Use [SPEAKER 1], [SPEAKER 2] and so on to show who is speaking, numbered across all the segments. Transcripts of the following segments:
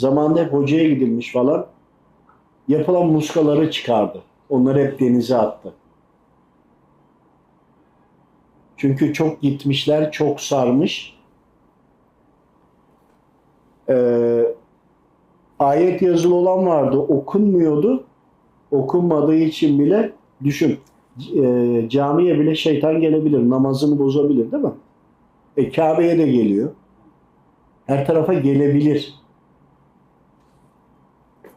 [SPEAKER 1] Zamanında hep hocaya gidilmiş falan. Yapılan muskaları çıkardı. Onları hep denize attı. Çünkü çok gitmişler, çok sarmış. Ee, ayet yazılı olan vardı, okunmuyordu. Okunmadığı için bile düşün. e, camiye bile şeytan gelebilir, namazını bozabilir değil mi? E, Kabe'ye de geliyor. Her tarafa gelebilir.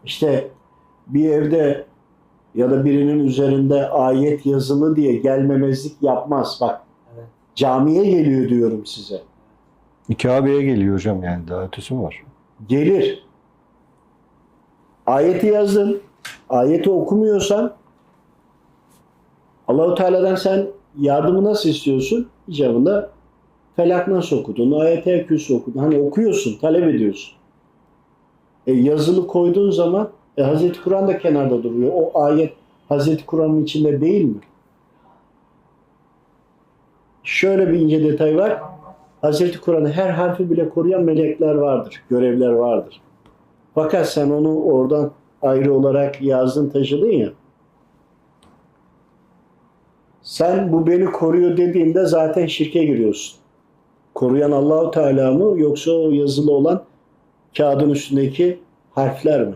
[SPEAKER 1] İşte bir evde ya da birinin üzerinde ayet yazılı diye gelmemezlik yapmaz. Bak
[SPEAKER 2] Evet.
[SPEAKER 1] camiye geliyor diyorum size.
[SPEAKER 3] Kabe'ye geliyor hocam yani daha ötesi mi var?
[SPEAKER 1] Gelir. Ayeti yazdın. Ayeti okumuyorsan Allahu Teala'dan sen yardımı nasıl istiyorsun? İcabında felak nasıl okudun? Ayet-i okudun. Hani okuyorsun, talep ediyorsun. E, yazılı koyduğun zaman e, Hazreti Kur'an da kenarda duruyor. O ayet Hazreti Kur'an'ın içinde değil mi? Şöyle bir ince detay var. Hazreti Kur'an'ı her harfi bile koruyan melekler vardır, görevler vardır. Fakat sen onu oradan ayrı olarak yazdın, taşıdın ya. Sen bu beni koruyor dediğinde zaten şirke giriyorsun. Koruyan Allahu Teala mı yoksa o yazılı olan kağıdın üstündeki harfler mi?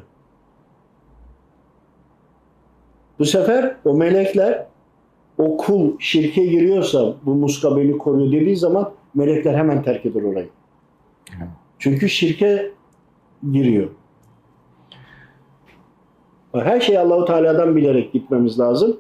[SPEAKER 1] Bu sefer o melekler o kul şirke giriyorsa bu muska beni koruyor dediği zaman melekler hemen terk eder orayı.
[SPEAKER 3] Evet.
[SPEAKER 1] Çünkü şirke giriyor. Her şeyi Allahu Teala'dan bilerek gitmemiz lazım.